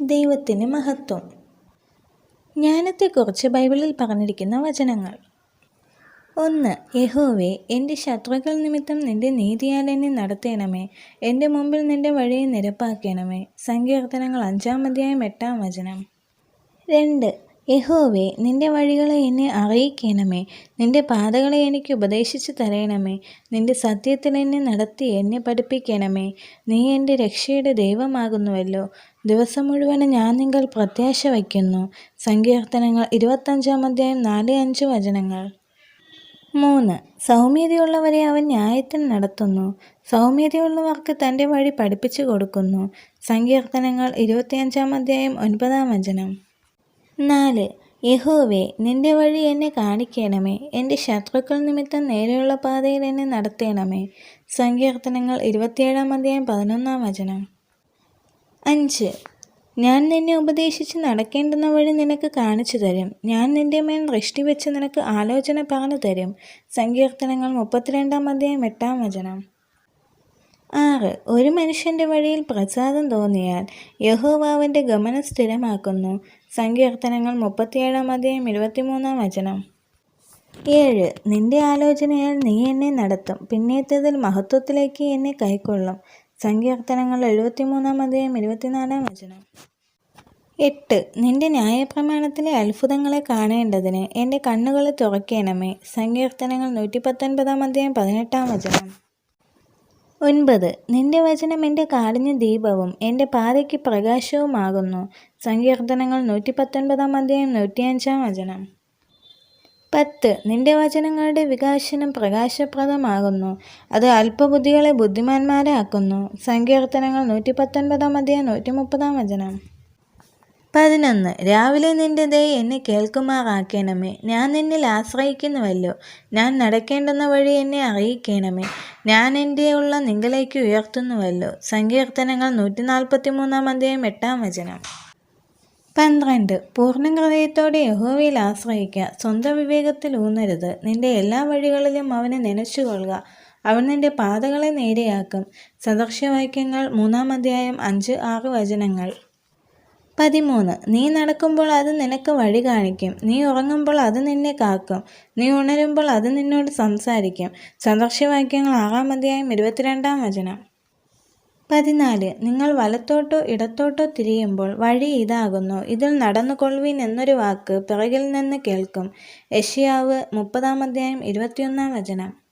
ദൈവത്തിന് മഹത്വം. ജ്ഞാനത്തെക്കുറിച്ച് ബൈബിളിൽ പറഞ്ഞിരിക്കുന്ന വചനങ്ങൾ. ഒന്ന് യഹോവെ എന്റെ ശത്രുക്കൾ നിമിത്തം നിന്റെ നീതിയാൽ എന്നെ നടത്തേണമേ. എന്റെ മുമ്പിൽ നിന്റെ വഴിയെ നിരപ്പാക്കണമേ. സങ്കീർത്തനങ്ങൾ അഞ്ചാം അധ്യായം എട്ടാം വചനം. രണ്ട് യഹോവെ നിന്റെ വഴികളെ എന്നെ അറിയിക്കണമേ. നിന്റെ പാതകളെ എനിക്ക് ഉപദേശിച്ചു തരയണമേ നിന്റെ സത്യത്തിൽ എന്നെ നടത്തി എന്നെ പഠിപ്പിക്കണമേ. നീ എന്റെ രക്ഷയുടെ ദൈവമാകുന്നുവല്ലോ. ദിവസം മുഴുവനും ഞാൻ നിങ്ങൾ പ്രത്യാശ വയ്ക്കുന്നു. സങ്കീർത്തനങ്ങൾ ഇരുപത്തഞ്ചാം അധ്യായം നാല് അഞ്ച് വചനങ്ങൾ. മൂന്ന്. സൗമ്യതയുള്ളവരെ അവൻ ന്യായത്തിന് നടത്തുന്നു. സൗമ്യതയുള്ളവർക്ക് തന്റെ വഴി പഠിപ്പിച്ചു കൊടുക്കുന്നു. സങ്കീർത്തനങ്ങൾ ഇരുപത്തിയഞ്ചാം അധ്യായം ഒൻപതാം വചനം. നാല്. യഹോവേ നിന്റെ വഴി എന്നെ കാണിക്കണമേ. എന്റെ ശത്രുക്കൾ നിമിത്തം നേരെയുള്ള പാതയിൽ എന്നെ നടത്തണമേ. സങ്കീർത്തനങ്ങൾ ഇരുപത്തിയേഴാം അധ്യായം പതിനൊന്നാം വചനം. അഞ്ച്. ഞാൻ നിന്നെ ഉപദേശിച്ച് നടക്കേണ്ടുന്ന വഴി നിനക്ക് കാണിച്ചു തരും. ഞാൻ നിന്റെ മേൽ ദൃഷ്ടി വെച്ച് നിനക്ക് ആലോചന പറഞ്ഞു തരും. സങ്കീർത്തനങ്ങൾ മുപ്പത്തിരണ്ടാം അധ്യായം എട്ടാം വചനം. ആറ്. ഒരു മനുഷ്യന്റെ വഴിയിൽ പ്രസാദം തോന്നിയാൽ യഹോവാവിന്റെ ഗമനം സ്ഥിരമാക്കുന്നു. സങ്കീർത്തനങ്ങൾ മുപ്പത്തിയേഴാം അധ്യായം ഇരുപത്തിമൂന്നാം വചനം. ഏഴ്. നിന്റെ ആലോചനയാൽ നീ എന്നെ നടത്തും. പിന്നേത്തതിൽ മഹത്വത്തിലേക്ക് എന്നെ കൈക്കൊള്ളും. സങ്കീർത്തനങ്ങൾ എഴുപത്തിമൂന്നാം അധ്യായം ഇരുപത്തിനാലാം വചനം. എട്ട്. നിന്റെ ന്യായപ്രമാണത്തിലെ അത്ഭുതങ്ങളെ കാണേണ്ടതിന് എന്റെ കണ്ണുകളെ തുറക്കേണമേ. സങ്കീർത്തനങ്ങൾ നൂറ്റി പത്തൊൻപതാം അധ്യായം പതിനെട്ടാം വചനം. ഒൻപത്. നിന്റെ വചനം എന്റെ കാടിന് ദീപവും എന്റെ പാതയ്ക്ക് പ്രകാശവുമാകുന്നു. സങ്കീർത്തനങ്ങൾ നൂറ്റി പത്തൊൻപതാം അധ്യായം നൂറ്റിയഞ്ചാം വചനം. പത്ത്. നിന്റെ വചനങ്ങളുടെ വികാസനം പ്രകാശപ്രദമാകുന്നു. അത് അല്പബുദ്ധികളെ ബുദ്ധിമാന്മാരാക്കുന്നു. സങ്കീർത്തനങ്ങൾ നൂറ്റി പത്തൊൻപതാം അധ്യായം നൂറ്റി മുപ്പതാം വചനം. പതിനൊന്ന്. രാവിലെ നിന്റെ ദയ എന്നെ കേൾക്കുമാറാക്കണമേ. ഞാൻ നിന്നിൽ ആശ്രയിക്കുന്നുവല്ലോ. ഞാൻ നടക്കേണ്ടുന്ന വഴി എന്നെ അറിയിക്കണമേ. ഞാൻ എന്റെ ഉള്ള നിങ്ങളിലേക്ക് ഉയർത്തുന്നുവല്ലോ. സങ്കീർത്തനങ്ങൾ നൂറ്റി നാൽപ്പത്തി മൂന്നാം അധ്യായം എട്ടാം വചനം. പന്ത്രണ്ട്. പൂർണ ഹൃദയത്തോടെ യഹോവയിൽ ആശ്രയിക്കുക സ്വന്തം വിവേകത്തിൽ ഊന്നരുത്. നിന്റെ എല്ലാ വഴികളിലും അവനെ നനച്ചുകൊള്ളുക. അവൻ നിന്റെ പാതകളെ നേരെയാക്കും. സദർശവാക്യങ്ങൾ മൂന്നാം അധ്യായം അഞ്ച് ആറ് വചനങ്ങൾ. പതിമൂന്ന്. നീ നടക്കുമ്പോൾ അത് നിനക്ക് വഴി കാണിക്കും. നീ ഉറങ്ങുമ്പോൾ അത് നിന്നെ കാക്കും. നീ ഉണരുമ്പോൾ അത് നിന്നോട് സംസാരിക്കും. സന്ദർശവാക്യങ്ങൾ ആറാം അധ്യായം ഇരുപത്തിരണ്ടാം വചനം. പതിനാല്. നിങ്ങൾ വലത്തോട്ടോ ഇടത്തോട്ടോ തിരിയുമ്പോൾ വഴി ഇതാകുന്നു. ഇതിൽ നടന്നുകൊള്ളുവിൻ എന്നൊരു വാക്ക് പിറകിൽ നിന്ന് കേൾക്കും. യഷിയാവ് മുപ്പതാം അധ്യായം ഇരുപത്തിയൊന്നാം വചനം.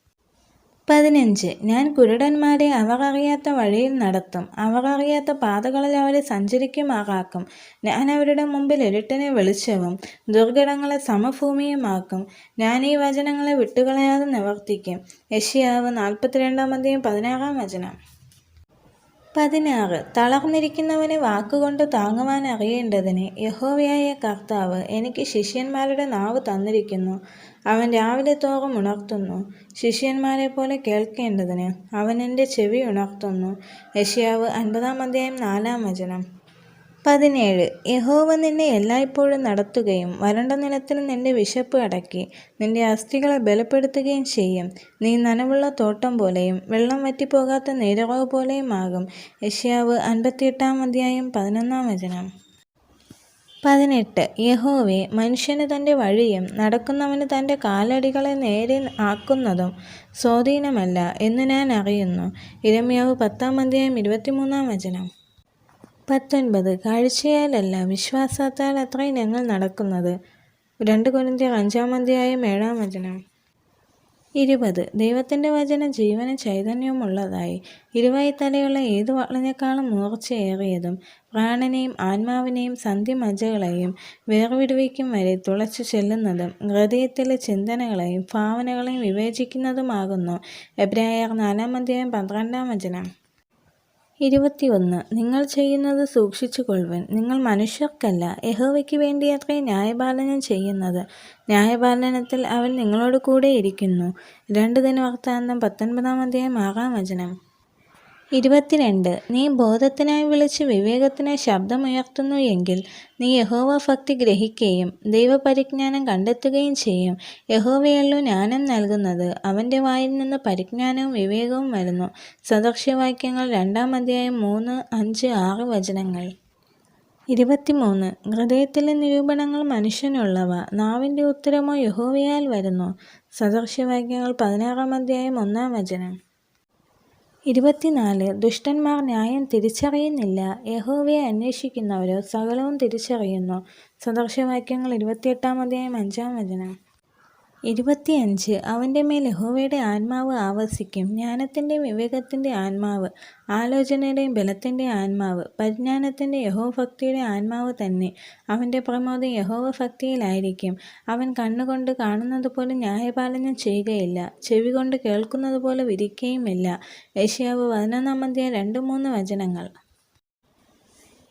പതിനഞ്ച്. ഞാൻ കുരുടന്മാരെ അവർ അറിയാത്ത വഴിയിൽ നടത്തും. അവർ അറിയാത്ത പാതകളിൽ അവരെ സഞ്ചരിക്കുമാറാക്കും. ഞാൻ അവരുടെ മുമ്പിൽ ഇരുട്ടിനെ വെളിച്ചവും ദുർഘടങ്ങളെ സമഭൂമിയുമാക്കും. ഞാൻ ഈ വചനങ്ങളെ വിട്ടുകളയാതെ നിവർത്തിക്കും. യഷിയാവ് നാൽപ്പത്തിരണ്ടാം അധ്യായം പതിനാറാം വചനം. പതിനാറ്. തളർന്നിരിക്കുന്നവനെ വാക്കുകൊണ്ട് താങ്ങുവാൻ അറിയേണ്ടതിന് യഹോവയായ കർത്താവ് എനിക്ക് ശിഷ്യന്മാരുടെ നാവ് തന്നിരിക്കുന്നു. അവൻ രാവിലെ തോറും ഉണർത്തുന്നു. ശിഷ്യന്മാരെ പോലെ കേൾക്കേണ്ടതിന് അവൻ എന്റെ ചെവി ഉണർത്തുന്നു. യഷ്യാവ് അൻപതാം അധ്യായം നാലാം വചനം. പതിനേഴ്. യഹോവ നിന്നെ എല്ലായ്പ്പോഴും നടത്തുകയും വരണ്ട നിലത്തിൽ നിന്റെ വിശപ്പ് അടക്കി നിന്റെ അസ്ഥികളെ ബലപ്പെടുത്തുകയും ചെയ്യും. നീ നനവുള്ള തോട്ടം പോലെയും വെള്ളം വറ്റിപ്പോകാത്ത നീരവ് പോലെയും ആകും. യഷ്യാവ് അൻപത്തിയെട്ടാം അധ്യായം പതിനൊന്നാം വചനം. പതിനെട്ട്. യഹോവെ മനുഷ്യന് തന്റെ വഴിയും നടക്കുന്നവന് തന്റെ കാലടികളെ നേരെ ആക്കുന്നതും സ്വാധീനമല്ല എന്ന് ഞാൻ അറിയുന്നു. ഇരമ്യാവ് പത്താം അധ്യായം ഇരുപത്തിമൂന്നാം വചനം. പത്തൊൻപത്. കാഴ്ചയാലല്ല വിശ്വാസത്താൽ അത്രയും ഞങ്ങൾ നടക്കുന്നത്. രണ്ട് കൊരിന്തിയർ അഞ്ചാം അധ്യായം ഏഴാം വചനം. ഇരുപത്. ദൈവത്തിന്റെ വചനം ജീവനും ചൈതന്യവുമുള്ളതായി ഇരുവായ്ത്തലയുള്ള ഏത് വളഞ്ഞേക്കാളും മൂർച്ചയേറിയതും പ്രാണനെയും ആത്മാവിനെയും സന്ധ്യമജകളെയും വേർവിടുവയ്ക്കും വരെ തുളച്ചു ചെല്ലുന്നതും ഹൃദയത്തിലെ ചിന്തനകളെയും ഭാവനകളെയും വിവേചിക്കുന്നതുമാകുന്നു. എബ്രായർ നാലാം അധ്യായം പന്ത്രണ്ടാം വചനം. ഇരുപത്തിയൊന്ന്. നിങ്ങൾ ചെയ്യുന്നത് സൂക്ഷിച്ചുകൊള്ളുവിൻ. നിങ്ങൾ മനുഷ്യർക്കല്ല. യഹോവയ്ക്ക് വേണ്ടിയത്രേ ന്യായപാലനം ചെയ്യുന്നത്. ന്യായപാലനത്തിൽ അവൻ നിങ്ങളോട് കൂടെ ഇരിക്കുന്നു. രണ്ട് ദിനവൃത്താന്തം പത്തൊൻപതാം അധ്യായം ആറാം വചനം. ഇരുപത്തിരണ്ട്. നീ ബോധത്തിനായി വിളിച്ച് വിവേകത്തിനായി ശബ്ദമുയർത്തുന്നു എങ്കിൽ നീ യഹോവ ഭക്തി ഗ്രഹിക്കുകയും ദൈവപരിജ്ഞാനം കണ്ടെത്തുകയും ചെയ്യും. യഹോവയല്ലോ ജ്ഞാനം നൽകുന്നത്. അവന്റെ വായിൽ നിന്ന് പരിജ്ഞാനവും വിവേകവും വരുന്നു. സദർശ്യവാക്യങ്ങൾ രണ്ടാം അധ്യായം മൂന്ന് അഞ്ച് ആറ് വചനങ്ങൾ. ഇരുപത്തിമൂന്ന്. ഹൃദയത്തിലെ നിരൂപണങ്ങൾ മനുഷ്യനുള്ളവ. നാവിന്റെ ഉത്തരമോ യഹോവയാൽ വരുന്നു? സദർശ്യവാക്യങ്ങൾ പതിനാറാം അധ്യായം ഒന്നാം വചനം. ഇരുപത്തിനാല്. ദുഷ്ടന്മാർ ന്യായം തിരിച്ചറിയുന്നില്ല. യഹോവയെ അന്വേഷിക്കുന്നവരോ സകലവും തിരിച്ചറിയുന്നു. സദൃശവാക്യങ്ങൾ ഇരുപത്തിയെട്ടാം അധ്യായം അഞ്ചാം വചനം. ഇരുപത്തിയഞ്ച്. അവന്റെ മേൽ യഹോവയുടെ ആത്മാവ് ആവസിക്കും. ജ്ഞാനത്തിന്റെയും വിവേകത്തിന്റെ ആത്മാവ് ആലോചനയുടെയും ബലത്തിന്റെ ആത്മാവ് പരിജ്ഞാനത്തിന്റെ യഹോഭക്തിയുടെ ആത്മാവ് തന്നെ. അവന്റെ പ്രമോദം യഹോവ ഭക്തിയിലായിരിക്കും. അവൻ കണ്ണുകൊണ്ട് കാണുന്നത് പോലെ ന്യായപാലനം ചെയ്യുകയില്ല. ചെവി കൊണ്ട് കേൾക്കുന്നത് പോലെ വിരിക്കുകയുമില്ല ഏഷ്യാവ് പതിനൊന്നാം അധ്യായം രണ്ട് മൂന്ന് വചനങ്ങൾ.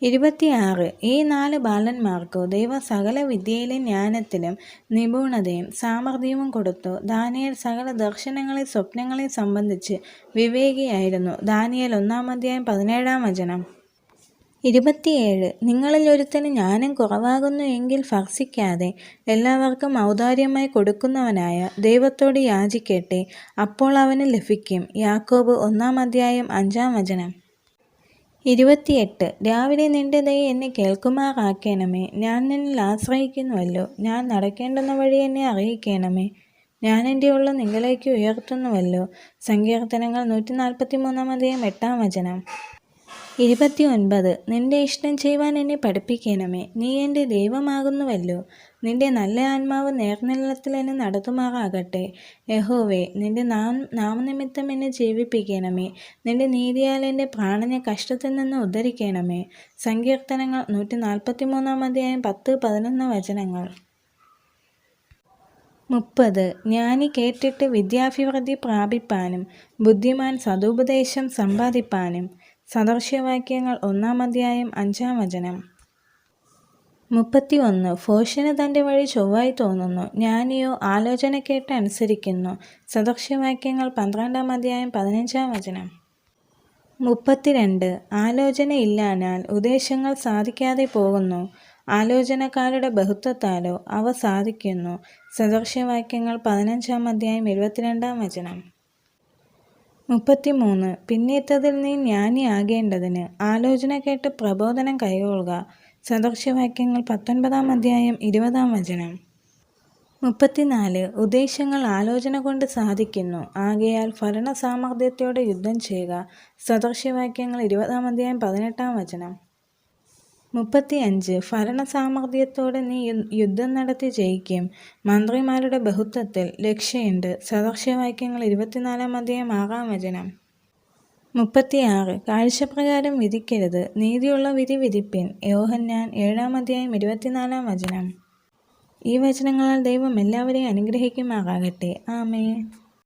ഇരുപത്തിയാറ്. ഈ നാല് ബാലന്മാർക്കു ദൈവ സകല വിദ്യയിലെ ജ്ഞാനത്തിലും നിപുണതയും സാമർഥ്യവും കൊടുത്തു. ദാനിയൽ സകല ദർശനങ്ങളെ സ്വപ്നങ്ങളെ സംബന്ധിച്ച് വിവേകിയായിരുന്നു. ദാനിയൽ ഒന്നാം അധ്യായം പതിനേഴാം വചനം. ഇരുപത്തിയേഴ്. നിങ്ങളിൽ ഒരുത്തന് ജ്ഞാനം കുറവാകുന്നു എങ്കിൽ ഫർസിക്കാതെ എല്ലാവർക്കും ഔദാര്യമായി കൊടുക്കുന്നവനായ ദൈവത്തോട് യാചിക്കട്ടെ അപ്പോൾ അവന് ലഭിക്കും. യാക്കോബ് ഒന്നാം അധ്യായം അഞ്ചാം വചനം. ഇരുപത്തിയെട്ട്. രാവിലെ നിന്റെ ദയ എന്നെ കേൾക്കുമാറാക്കണമേ. ഞാൻ നിന്നിൽ ആശ്രയിക്കുന്നുവല്ലോ. ഞാൻ നടക്കേണ്ടുന്ന വഴി എന്നെ അറിയിക്കണമേ. ഞാൻ എന്റെ ഉള്ള നിങ്ങളേക്ക് ഉയർത്തുന്നുവല്ലോ. സങ്കീർത്തനങ്ങൾ നൂറ്റി നാൽപ്പത്തി മൂന്നാം അധികം എട്ടാം വചനം. ഇരുപത്തി ഒൻപത് നിന്റെ ഇഷ്ടം ചെയ്യുവാൻ എന്നെ പഠിപ്പിക്കണമേ. നീ എന്റെ ദൈവമാകുന്നുവല്ലോ. നിന്റെ നല്ല ആത്മാവ് നേർനിലത്തിൽ എന്നെ നടത്തുമാറാകട്ടെ. യഹോവേ നിന്റെ നാം നാമനിമിത്തം എന്നെ ജീവിപ്പിക്കണമേ. നിന്റെ നീതിയാൽ എന്റെ പ്രാണനെ കഷ്ടത്തിൽ നിന്ന് ഉദ്ധരിക്കണമേ. സങ്കീർത്തനങ്ങൾ നൂറ്റി നാൽപ്പത്തി മൂന്നാം അധ്യായം പത്ത് പതിനൊന്ന് വചനങ്ങൾ. മുപ്പത്. ജ്ഞാനി കേട്ടിട്ട് വിദ്യാഭിവൃദ്ധി പ്രാപിപ്പാനും ബുദ്ധിമാൻ സതുപദേശം സമ്പാദിപ്പാനും. സദർശ്യവാക്യങ്ങൾ ഒന്നാം അധ്യായം അഞ്ചാം വചനം. മുപ്പത്തി ഒന്ന് ഫോഷന് തന്റെ വഴി ചൊവ്വായി തോന്നുന്നു. ജ്ഞാനിയോ ആലോചന കേട്ട് അനുസരിക്കുന്നു. സദർശ്യവാക്യങ്ങൾ പന്ത്രണ്ടാം അധ്യായം പതിനഞ്ചാം വചനം. മുപ്പത്തിരണ്ട്. ആലോചന ഇല്ലാനാൽ ഉദ്ദേശങ്ങൾ സാധിക്കാതെ പോകുന്നു. ആലോചനക്കാരുടെ ബഹുത്വത്താലോ അവ സാധിക്കുന്നു. സദർശ്യവാക്യങ്ങൾ പതിനഞ്ചാം അധ്യായം എഴുപത്തിരണ്ടാം വചനം. മുപ്പത്തിമൂന്ന്. പിന്നീത്തതിൽ നീ ജ്ഞാനിയാകേണ്ടതിന് ആലോചന കേട്ട് പ്രബോധനം കൈകൊള്ളുക. സദൃശ്യവാക്യങ്ങൾ പത്തൊൻപതാം അധ്യായം ഇരുപതാം വചനം. മുപ്പത്തിനാല് ഉദ്ദേശങ്ങൾ ആലോചന കൊണ്ട് സാധിക്കുന്നു. ആകയാൽ ഭരണ സാമർഥ്യത്തോടെ യുദ്ധം ചെയ്യുക. സദൃശ്യവാക്യങ്ങൾ ഇരുപതാം അധ്യായം പതിനെട്ടാം വചനം. മുപ്പത്തിയഞ്ച് ഭരണസാമർഥ്യത്തോടെ നീ യുദ്ധം നടത്തി ജയിക്കും. മന്ത്രിമാരുടെ ബഹുത്വത്തിൽ ലക്ഷ്യമുണ്ട്. സദർശ്യവാക്യങ്ങൾ ഇരുപത്തിനാലാം അധ്യായം ആറാം വചനം. മുപ്പത്തിയാറ്. കാഴ്ചപ്രകാരം വിധിക്കരുത്. നീതിയുള്ള വിധി വിധിപ്പിൻ. യോഹന്നാൻ ഏഴാം അധ്യായം ഇരുപത്തിനാലാം വചനം. ഈ വചനങ്ങളാൽ ദൈവം എല്ലാവരെയും അനുഗ്രഹിക്കുമാറാകട്ടെ. ആമേ